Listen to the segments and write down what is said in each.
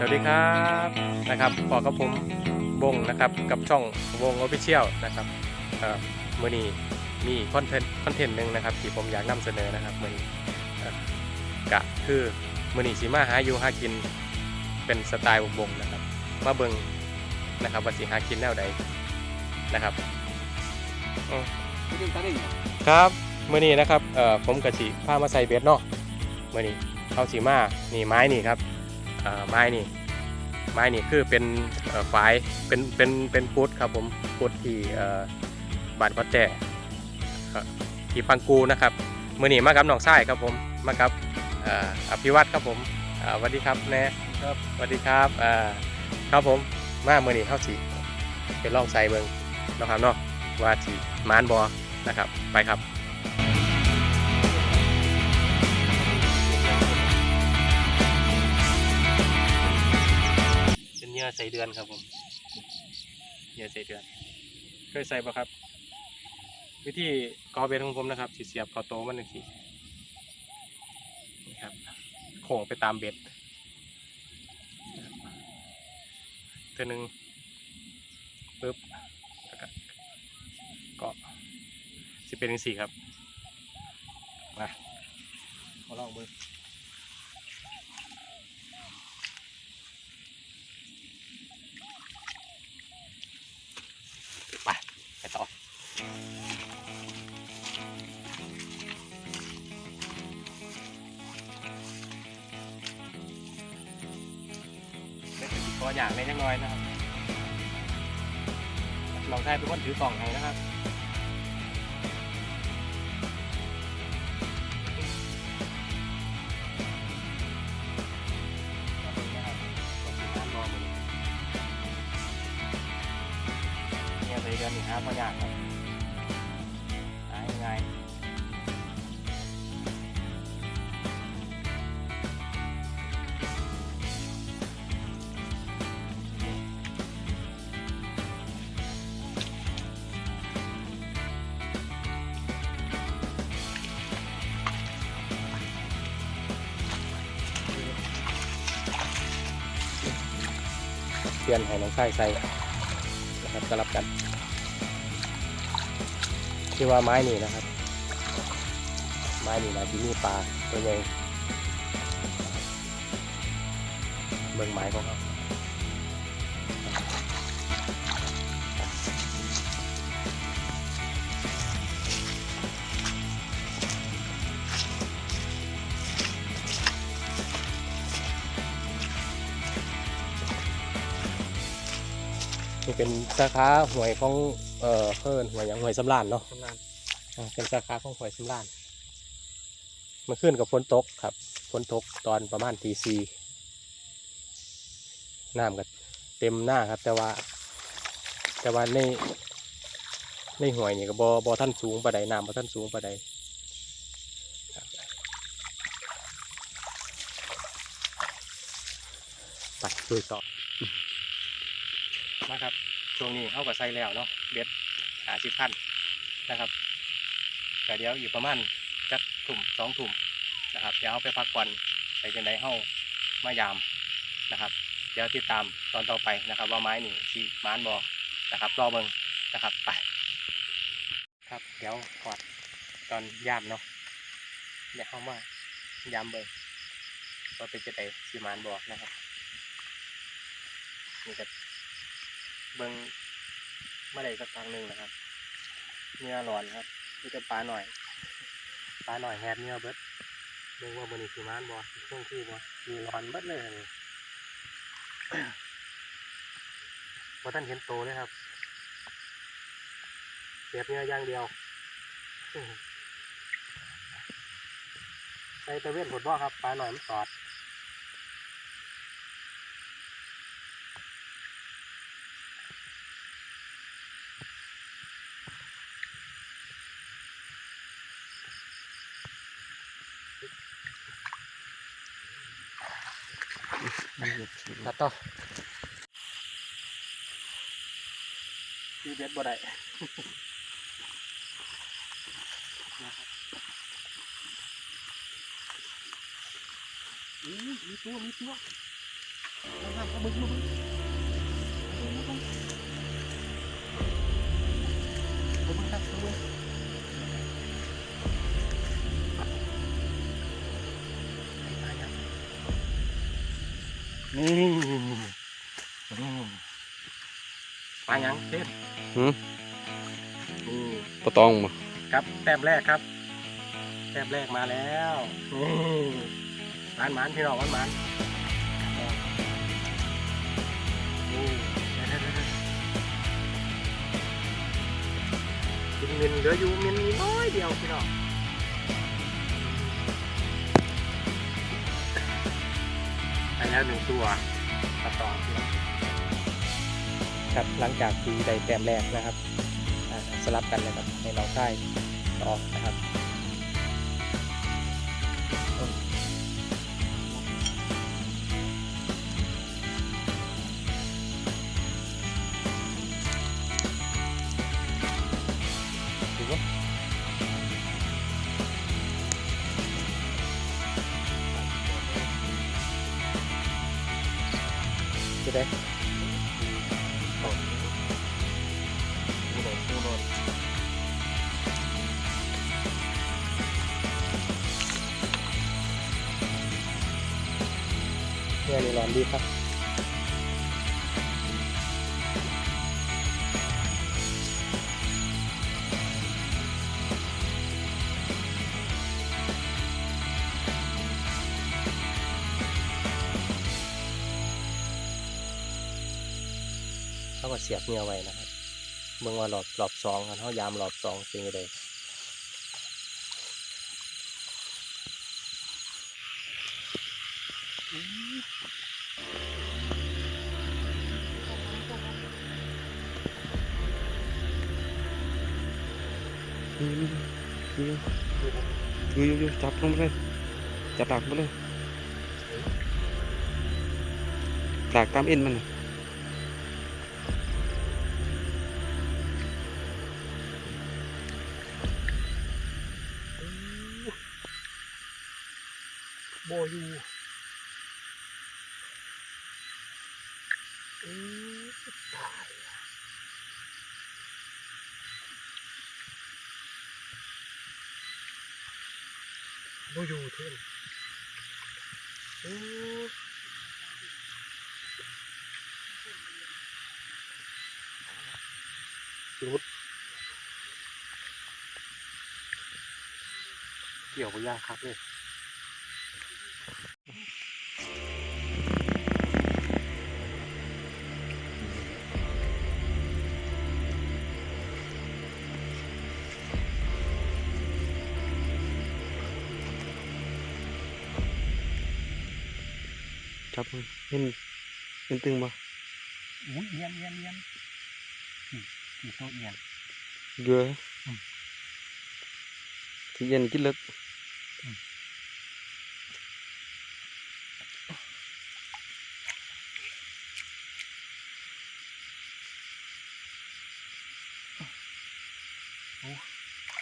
สวัสดีครับนะครับพอกับผมวงนะครับกับช่องวงออฟฟิเชียลนะครับเมื่อนี้มีคอนเทนต์คอนเทนต์หนึ่งนะครับที่ผมอยากนำเสนอนะครับมื่อนี้กะคือมื่อนี้สีมาหาอยู่หากินเป็นสไตล์วงนะครับมาเบิงนะครับว่าสิหากินแนวใดนะครับครับมื่อนี้นะครับเออผมกับสีพามาใส่เบ็ดเนาะมื่อนี้เขาสีมานี่ไม้นี่ครับ ไม้นี่ไม้นี่คือเป็นเอ่อฝายเป็นเป็นเป็นกุดครับผมกุดที่เอ่อบ้านก็แจ่เอ่อที่ปังกูนะครับมื่อนี้มากับน้องชายครับผมมากับเอ่ออภิวัตรครับผมอ่าสวัสดีครับแนะครับสวัสดีครับอ่าครับผมมามื่อนี้เขาสีเป็นลองใส่เบิงเนาะครับเนาะว่าสีมานบอนะครับไปครับ อใส่เดือนครับผมเหยื่อใส่เดือน เคยใส่ปะครับ วิธีกอเบ็ดของผมนะครับสิเสียบเขาโตมันหนึ่งทีนี่ครับโค้งไปตามเบ็ดเธอหนึ่งปึ๊บแล้วก็เกาะสิเป็นสี่ครับมามาลองเบิ้ อย่างเล็กน้อยนะครับลองใช้เป็นคนถือกล่องให้นะครับ เปลี่ยนให้น้องไส้ใส่นะครับสลับกันที่ว่าไม้นี่นะครับ ไม้นี่นะที่มีปลาตัวใหญ่เบิ่งไม้ของเขา เป็นสาขาหวยของเอ่อเพิ่นหวยหยังหวยสำรานเนาะทำงานอ่าเป็นสาขาของหวยสำรานเมื่อคืนกับฝนตกครับฝนตกตอนประมาณตีสี่น้ำก็เต็มหน้าครับ แต่ว่า แต่ว่าในในห่วยนี่ก็บอบอท่านสูงปานใดน้ำบอท่านสูงปานใดครับไปดูต่อ มาครับ ช่วงนี้เข้ากับไซแล้วเนาะเบ็ดหาสิบพันนะครับแต่เดี๋ยวอยู่ประมาณจักถุ่มสองถุ่มนะครับ เดี๋ยวเอาไปพักผ่อนไปจังไดเข้ามายามนะครับ เดี๋ยวติดตามตอนต่อไปนะครับ ว่าไม้นี่สีมานบอนะครับรอเบิงนะครับไปครับ เดี๋ยวกอดตอนยามเนาะเดี๋ยวเข้ามายามเบิงว่าเป็นจะไดสีมานบอนะครับนี่ก็ เบิงเมื่อใดสักครั้งหนึ่งนะครับเนื้อร้อนครับนี่จะปลาหน่อยปลาหน่อยแฮดเนื้อเบิดเบิ่งว่าบนนี้สีมานบอช่วงที่บอมีร้อนเบิดเลยนี่พอท่านเห็นโตเลยครับเสียบเนื้อย่างเดียวใส่ตะเวนผดบ่ครับปลาหน่อยมันสอด ตัดต่อคือเบ็ดบ่ได้อืมมีตัวมีตัวมาเขาบึ้งมาบึ้งมาบึ้ง นี่ปลายังเช่นหืมนี่ปะตองมาครับแต้มแรกครับแต้มแรกมาแล้วนี่หมานหมานพี่น้องหมานหมานนี่กินมินเหลืออยู่มินมีน้อยเดียวพี่น้อง แล้วหนึ่งตัวตัดต่อมครับหลังจากที่ได้แต้มแรกนะครับสลับกันเลยครับใน้องชายต่อนะครับ จะได้ดูโดนดูโดนเนี่ยนี่ร้อนดีครับ เขาก็เสียบเงียไว้นะครับเบิ่งว่าหลอดหลอบสองกันเขายามหลอบสองเป็นยังไงอยู่อยู่อยู่อยู่จับลงไปเลยจับหลักไปเลยหลักตามเอ็นมันนะ โบอยูอือตายโบอยูเท่นอือรุดเกี่ยวไปยากครับเลย จับมันเอ็นเอ็นตึงบ่อุ้ยเอียนเอียนเอียนนี่นี่ตัวเอียนเกลืออมที่เย็นกินเลิก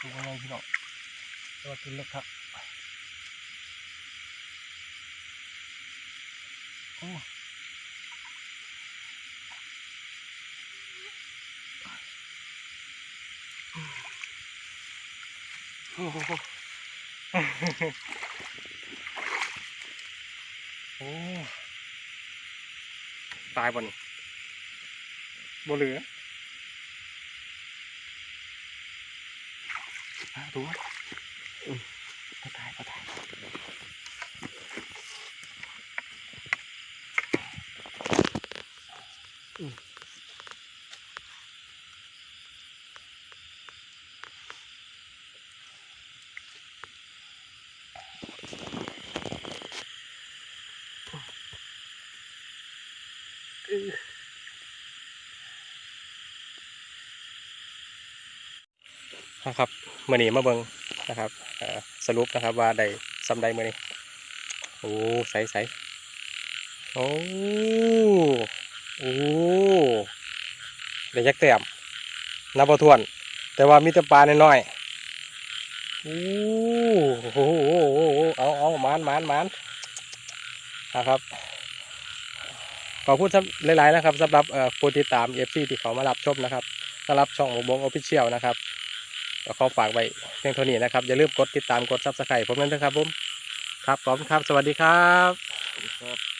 ตัวอะไรพี่น้องตัวกินเล็กครับ โอ้โอ้โหโอ้ตายบนบนเหลือดูวะอืมก็ตายก็ตายอืมอื้อ นะครับมื่อนี้มาเบิงนะครับสรุปนะครับว่าได้ซ้ำใดมื่อนี้โอ้ใสใสโอ้ โอ้ได้ยักแต้มนับบ่ถ้วน แต่ว่ามีแต่ปลาน้อยๆโอ้โหเอาเอามานมานมานนะครับขอบคุณสำหลายๆนะครับสำหรับผู้ติดตาม FC ที่เขามารับชมนะครับสำหรับช่องบงออฟฟิเชียลนะครับก็ขอฝากไว้เพียงเท่านี้นะครับ อย่าลืมกดติดตามกดซับสไครต์ผมนั่นนะครับผม ครับขอบคุณครับ สวัสดีครับ